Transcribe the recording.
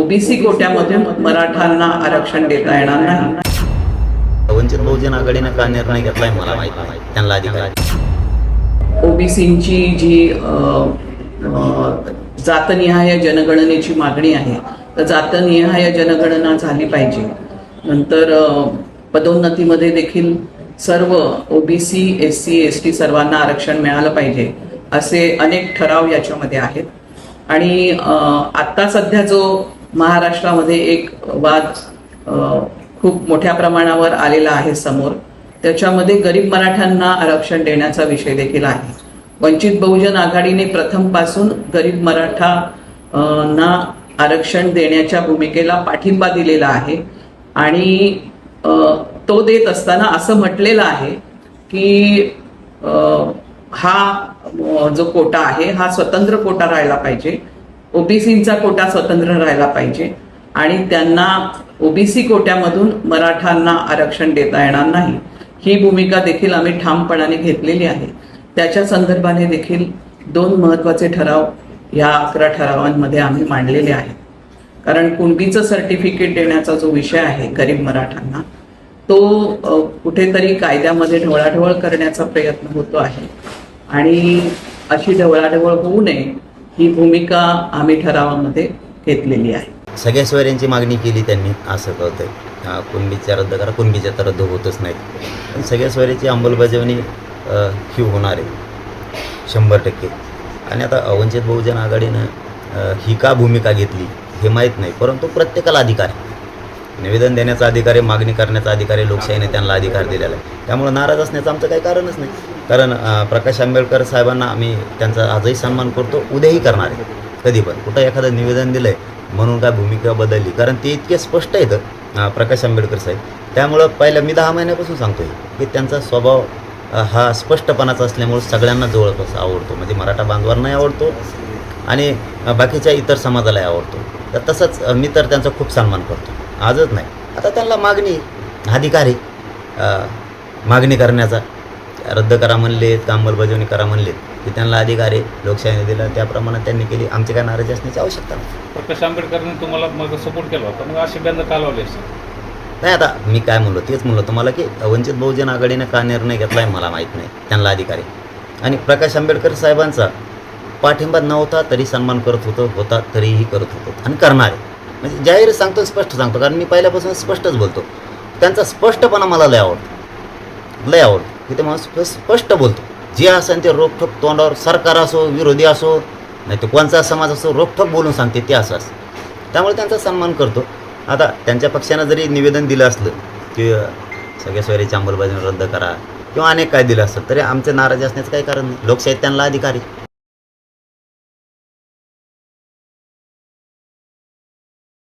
OBC कोट्यामधून मराठांना आरक्षण देता येणार नाही. वंचित बहुजन आघाडीनं का निर्णय घेतलाय मला माहीत नाही. त्यांना अधिकार. ओबीसींची जी जातनिहाय जनगणनेची मागणी आहे तर जातनिहाय जनगणना झाली पाहिजे. नंतर पदोन्नतीमध्ये देखील सर्व OBC S C S T सर्वांना आरक्षण मिळालं पाहिजे असे अनेक ठराव याच्यामध्ये आहेत. आणि आत्ता सध्या जो महाराष्ट्रामध्ये एक वाद खूप मोठ्या प्रमाणावर आलेला आहे समोर. त्याच्यामध्ये गरीब मराठ्यांना आरक्षण देण्याचा विषय देखील आहे. वंचित बहुजन आघाडीने प्रथमपासून गरीब मराठा ना आरक्षण देण्याच्या भूमिकेला पाठिंबा दिलेला आहे. आणि तो देत असताना असं म्हटलेलं आहे की हा जो कोटा आहे हा स्वतंत्र कोटा राहायला पाहिजे. ओबीसींचा कोटा स्वतंत्र राहिला पाहिजे. आणि त्यांना ओबीसी कोट्यामधून मराठांना आरक्षण देता येणार नाही. ही भूमिका देखील आम्ही ठामपणाने घेतलेली आहे. त्याच्या संदर्भाने देखील दोन महत्त्वाचे ठराव या अकरा ठरावांमध्ये आम्ही मांडलेले आहेत कारण कुणबीचं सर्टिफिकेट देण्याचा जो विषय आहे गरीब मराठांना तो कुठेतरी कायद्यामध्ये ढवळाढवळ करण्याचा प्रयत्न होतो आहे. आणि अशी ढवळाढवळ होऊ नये ही भूमिका आम्ही ठरावामध्ये घेतलेली आहे. सगळ्या सोयऱ्यांची मागणी केली त्यांनी असं कळतंय. हा, कुणबीच्या रद्द करा कुणबीच्या तर रद्द होतच नाहीत पण सगळ्या सोयऱ्याची अंमलबजावणी ही होणार आहे शंभर टक्के. आणि आता वंचित बहुजन आघाडीनं ही का भूमिका घेतली हे माहीत नाही परंतु प्रत्येकाला अधिकार आहे. निवेदन देण्याचा अधिकार आहे मागणी करण्याचा अधिकार आहे लोकशाहीने त्यांना अधिकार दिलेला आहे. त्यामुळे नाराज असण्याचं आमचं काही कारणच नाही. कारण प्रकाश आंबेडकर साहेबांना आम्ही त्यांचा आजही सन्मान करतो उद्याही करणार आहे. कधी पण. कुठं एखादं निवेदन दिलं आहे म्हणून काय भूमिका बदलली? कारण ते इतके स्पष्ट आहेत प्रकाश आंबेडकर साहेब. त्यामुळं पहिलं मी दहा महिन्यापासून सांगतोय की त्यांचा स्वभाव हा स्पष्टपणाचा असल्यामुळे सगळ्यांना जवळपास आवडतो. म्हणजे मराठा बांधवांनाही आवडतो आणि बाकीच्या इतर समाजालाही आवडतो. तर तसंच मी तर त्यांचा खूप सन्मान करतो. आजच नाही. आता त्यांना मागणी अधिकार आहे मागणी करण्याचा रद्द करा म्हणलेत का अंमलबजावणी करा म्हणलेत की त्यांना अधिकार आहे लोकशाहीने दिला त्याप्रमाणे त्यांनी केली. आमची काय नाराजी असण्याची आवश्यकता नाही. प्रकाश आंबेडकरांनी तुम्हाला मग सपोर्ट केला होता. मग असे बंद का लावले नाही आता मी काय म्हणलो तेच म्हणलो तुम्हाला की वंचित बहुजन आघाडीनं का निर्णय घेतला आहे मला माहीत नाही त्यांना अधिकार. आहे आणि प्रकाश आंबेडकर साहेबांचा पाठिंबा नव्हता तरी सन्मान करत होतो होता तरीही करत होतो. आणि करणार आहे. म्हणजे जाहीर सांगतो स्पष्ट सांगतो. कारण मी पहिल्यापासून स्पष्टच बोलतो. त्यांचा स्पष्टपणा मला लय आवडतो. लय आवडतो. की ते मला स्पष्ट बोलतो. जे असेल ते रोखठोक तोंडावर सरकार असो विरोधी असो नाही तर कोणचा समाज असो रोखठोक बोलून सांगते ते असं असं त्यामुळे त्यांचा सन्मान करतो. आता त्यांच्या पक्षानं जरी निवेदन दिलं असलं की सगळ्या सोयरीची अंमलबजावणी रद्द करा किंवा अनेक काय दिलं असतं तरी आमचे नाराजी असण्याचं काही कारण नाही. लोकशाहीत त्यांना अधिकारी